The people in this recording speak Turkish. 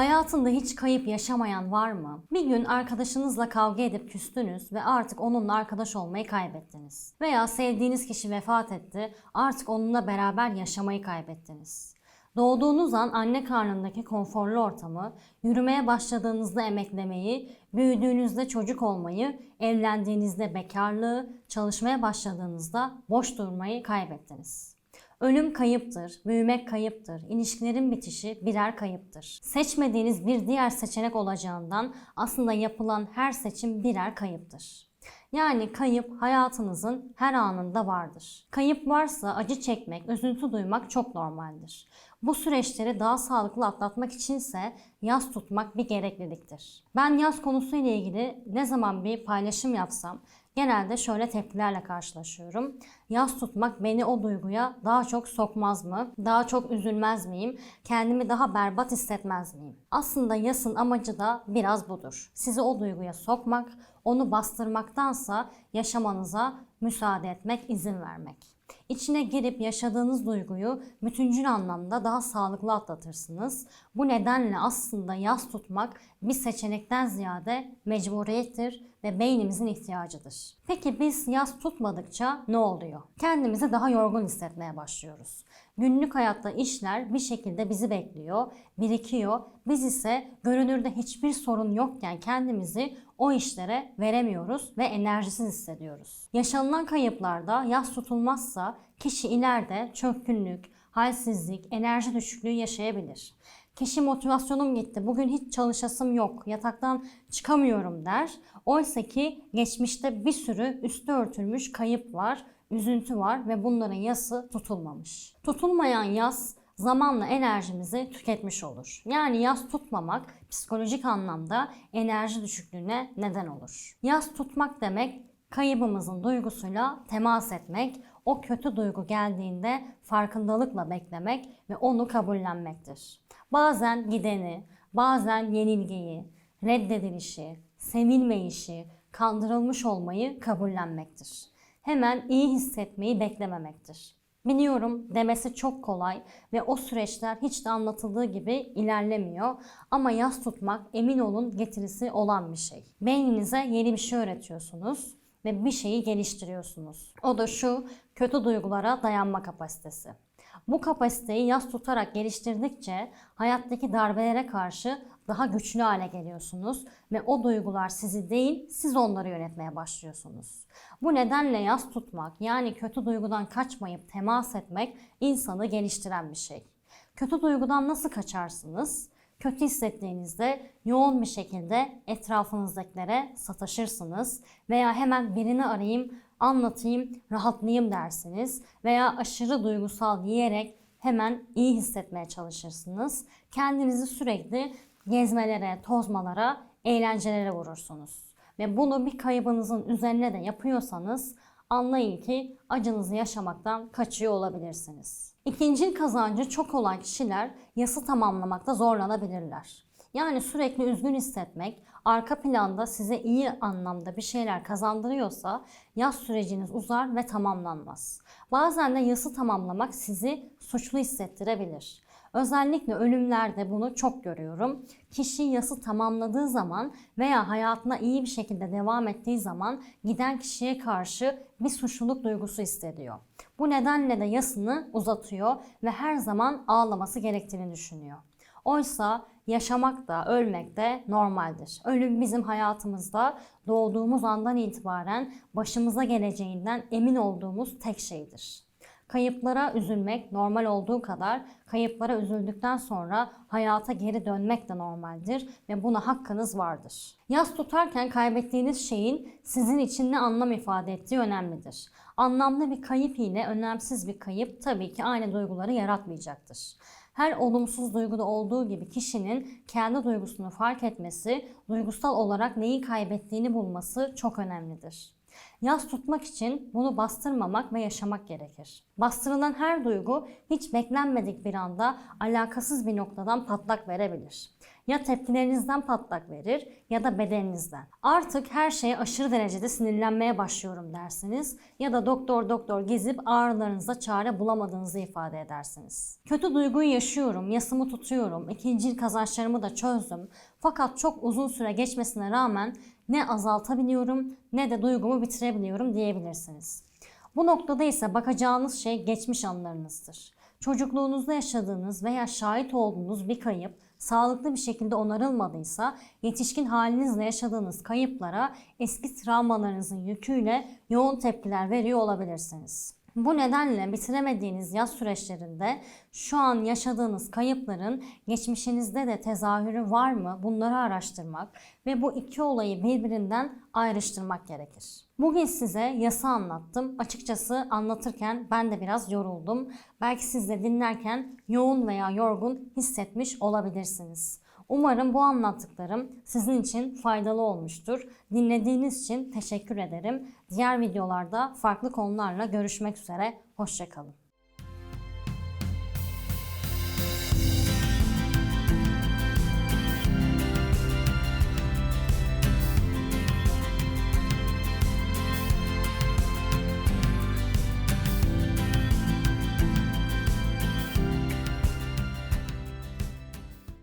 Hayatında hiç kayıp yaşamayan var mı? Bir gün arkadaşınızla kavga edip küstünüz ve artık onunla arkadaş olmayı kaybettiniz. Veya sevdiğiniz kişi vefat etti, artık onunla beraber yaşamayı kaybettiniz. Doğduğunuz an anne karnındaki konforlu ortamı, yürümeye başladığınızda emeklemeyi, büyüdüğünüzde çocuk olmayı, evlendiğinizde bekarlığı, çalışmaya başladığınızda boş durmayı kaybettiniz. Ölüm kayıptır, büyümek kayıptır, ilişkilerin bitişi birer kayıptır. Seçmediğiniz bir diğer seçenek olacağından aslında yapılan her seçim birer kayıptır. Yani kayıp hayatınızın her anında vardır. Kayıp varsa acı çekmek, üzüntü duymak çok normaldir. Bu süreçleri daha sağlıklı atlatmak içinse yaz tutmak bir gerekliliktir. Ben yaz konusuyla ilgili ne zaman bir paylaşım yapsam genelde şöyle tepkilerle karşılaşıyorum. Yaz tutmak beni o duyguya daha çok sokmaz mı? Daha çok üzülmez miyim? Kendimi daha berbat hissetmez miyim? Aslında yasın amacı da biraz budur. Sizi o duyguya sokmak, onu bastırmaktansa yaşamanıza müsaade etmek, izin vermek. İçine girip yaşadığınız duyguyu bütüncül anlamda daha sağlıklı atlatırsınız. Bu nedenle aslında yas tutmak bir seçenekten ziyade mecburiyettir ve beynimizin ihtiyacıdır. Peki biz yas tutmadıkça ne oluyor? Kendimizi daha yorgun hissetmeye başlıyoruz. Günlük hayatta işler bir şekilde bizi bekliyor, birikiyor. Biz ise görünürde hiçbir sorun yokken kendimizi o işlere veremiyoruz ve enerjisiz hissediyoruz. Yaşanılan kayıplarda yas tutulmazsa kişi ileride çökkünlük, halsizlik, enerji düşüklüğü yaşayabilir. Kişi motivasyonum gitti, bugün hiç çalışasım yok, yataktan çıkamıyorum der. Oysa ki geçmişte bir sürü üstü örtülmüş kayıp var, üzüntü var ve bunların yası tutulmamış. Tutulmayan yas zamanla enerjimizi tüketmiş olur. Yani yas tutmamak psikolojik anlamda enerji düşüklüğüne neden olur. Yas tutmak demek kaybımızın duygusuyla temas etmek, o kötü duygu geldiğinde farkındalıkla beklemek ve onu kabullenmektir. Bazen gideni, bazen yenilgiyi, reddedilişi, sevilmeyişi, kandırılmış olmayı kabullenmektir. Hemen iyi hissetmeyi beklememektir. Biliyorum demesi çok kolay ve o süreçler hiç de anlatıldığı gibi ilerlemiyor. Ama yas tutmak emin olun getirisi olan bir şey. Beyninize yeni bir şey öğretiyorsunuz ve bir şeyi geliştiriyorsunuz. O da şu kötü duygulara dayanma kapasitesi. Bu kapasiteyi yas tutarak geliştirdikçe hayattaki darbelere karşı daha güçlü hale geliyorsunuz ve o duygular sizi değil siz onları yönetmeye başlıyorsunuz. Bu nedenle yas tutmak yani kötü duygudan kaçmayıp temas etmek insanı geliştiren bir şey. Kötü duygudan nasıl kaçarsınız? Kötü hissettiğinizde yoğun bir şekilde etrafınızdakilere sataşırsınız veya hemen birini arayayım, anlatayım, rahatlayayım dersiniz veya aşırı duygusal diyerek hemen iyi hissetmeye çalışırsınız. Kendinizi sürekli gezmelere, tozmalara, eğlencelere vurursunuz. Ve bunu bir kaybınızın üzerine de yapıyorsanız anlayın ki acınızı yaşamaktan kaçıyor olabilirsiniz. İkinci kazancı çok olan kişiler yası tamamlamakta zorlanabilirler. Yani sürekli üzgün hissetmek, arka planda size iyi anlamda bir şeyler kazandırıyorsa yas süreciniz uzar ve tamamlanmaz. Bazen de yası tamamlamak sizi suçlu hissettirebilir. Özellikle ölümlerde bunu çok görüyorum. Kişi yası tamamladığı zaman veya hayatına iyi bir şekilde devam ettiği zaman giden kişiye karşı bir suçluluk duygusu hissediyor. Bu nedenle de yasını uzatıyor ve her zaman ağlaması gerektiğini düşünüyor. Oysa yaşamak da ölmek de normaldir. Ölüm bizim hayatımızda doğduğumuz andan itibaren başımıza geleceğinden emin olduğumuz tek şeydir. Kayıplara üzülmek normal olduğu kadar kayıplara üzüldükten sonra hayata geri dönmek de normaldir ve buna hakkınız vardır. Yas tutarken kaybettiğiniz şeyin sizin için ne anlam ifade ettiği önemlidir. Anlamlı bir kayıp ile önemsiz bir kayıp tabii ki aynı duyguları yaratmayacaktır. Her olumsuz duyguda olduğu gibi kişinin kendi duygusunu fark etmesi, duygusal olarak neyi kaybettiğini bulması çok önemlidir. Yas tutmak için bunu bastırmamak ve yaşamak gerekir. Bastırılan her duygu hiç beklenmedik bir anda alakasız bir noktadan patlak verebilir. Ya tepkilerinizden patlak verir ya da bedeninizden. Artık her şeye aşırı derecede sinirlenmeye başlıyorum dersiniz ya da doktor doktor gezip ağrılarınıza çare bulamadığınızı ifade edersiniz. Kötü duyguyu yaşıyorum, yasımı tutuyorum, ikinci kazançlarımı da çözdüm. Fakat çok uzun süre geçmesine rağmen ne azaltabiliyorum ne de duygumu bitirebiliyorum diyebilirsiniz. Bu noktada ise bakacağınız şey geçmiş anılarınızdır. Çocukluğunuzda yaşadığınız veya şahit olduğunuz bir kayıp sağlıklı bir şekilde onarılmadıysa yetişkin halinizle yaşadığınız kayıplara eski travmalarınızın yüküyle yoğun tepkiler veriyor olabilirsiniz. Bu nedenle bitiremediğiniz yaz süreçlerinde şu an yaşadığınız kayıpların geçmişinizde de tezahürü var mı bunları araştırmak ve bu iki olayı birbirinden ayrıştırmak gerekir. Bugün size yası anlattım. Açıkçası anlatırken ben de biraz yoruldum. Belki siz de dinlerken yoğun veya yorgun hissetmiş olabilirsiniz. Umarım bu anlattıklarım sizin için faydalı olmuştur. Dinlediğiniz için teşekkür ederim. Diğer videolarda farklı konularla görüşmek üzere. Hoşçakalın.